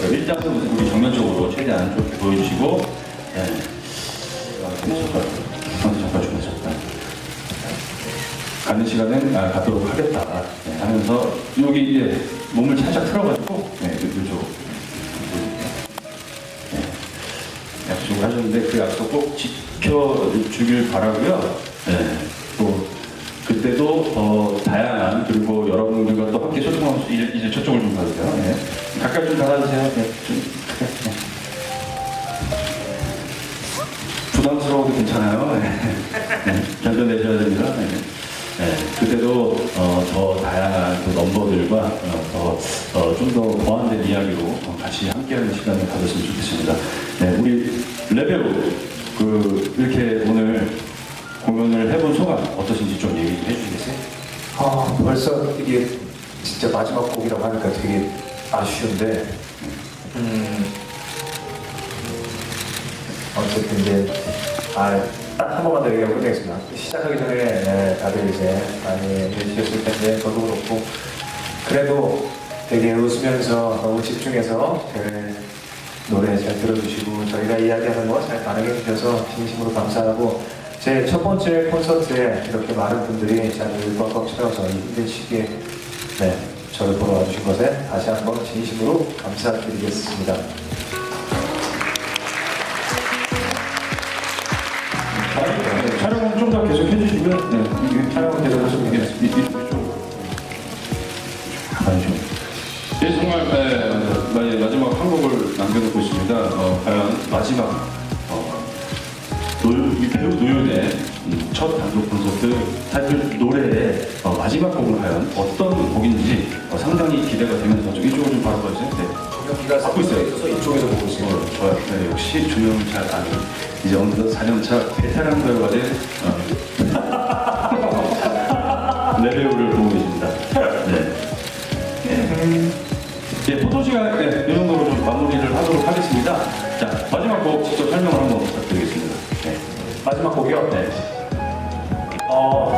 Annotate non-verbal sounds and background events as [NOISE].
것 일단은 우리 정면적으로 최대한 좀 보여주시고, 네. 먼저 잡아주고 싶다. 가는 시간은 아, 가도록 하겠다 네, 하면서 여기 이제 몸을 살짝 틀어가지고 네, 이쪽 네, 약속을 하셨는데 그 약속 꼭 지켜주길 바라고요. 네, 또 그때도 어, 다양한 그리고 여러분들과 또 함께 소통할 수 있는 이제 저쪽을 좀 가세요 네. 예. 가까이 좀 달아주세요. 네, 좀. 부담스러워도 괜찮아요. 네. 네, 견뎌내셔야 됩니다. 네. 네, 그때도 어, 더 다양한 그 넘버들과 어, 더 보완된 이야기로 어, 같이 함께하는 시간을 가졌으면 좋겠습니다. 네, 우리 레벨로 그 이렇게 오늘 공연을 해본 소감 어떠신지 좀 얘기 좀 해주시겠어요? 아, 벌써 이게 진짜 마지막 곡이라고 하니까 되게 아쉬운데, 음, 어쨌든 이제, 아, 딱한 번만 더 얘기하고 끝내겠습니다. 시작하기 전에 네, 다들 이제 많이 해주셨을 텐데, 저도 그렇고, 그래도 되게 웃으면서 너무 집중해서 제 노래 잘 들어주시고, 저희가 이야기하는 거 잘 반응해 주셔서 진심으로 감사하고, 제 첫 번째 콘서트에 이렇게 많은 분들이 자리를 꽉꽉 채워서 이 힘든 시기에 네, 저를 보러 와주신 것에 다시 한번 진심으로 감사드리겠습니다. 네, 촬영은 좀 더 계속 해주시면 네, 촬영은 계속 하시면 되겠습니다. 예, 정말 네, 마- 마지막 한 곡을 남겨놓고 있습니다. 어, 과연 마지막 어, 노, 이 배우 노연의 음, 첫 단독 콘서트 타이틀 노래의 어, 마지막 곡은 과연 어떤 곡인지 어, 상당히 기대가 되면서 좀 이쪽으로 좀 바라봐주세요. 네. 조명기가 갖고 있어요. 있어서 이쪽에서 보고 있습니다. 어, 좋아요. 네, 역시 조명을 잘 아는 이제 어느덧 4년차 베테랑 배우가 된 어, [LAUGHS] 레벨을 보고 계십니다. 네. 네. 네, 포토 시간 네, 이 정도로 좀 마무리를 하도록 하겠습니다. 자, 마지막 곡 직접 설명을 한번 마지막 곡이요? 네. 어,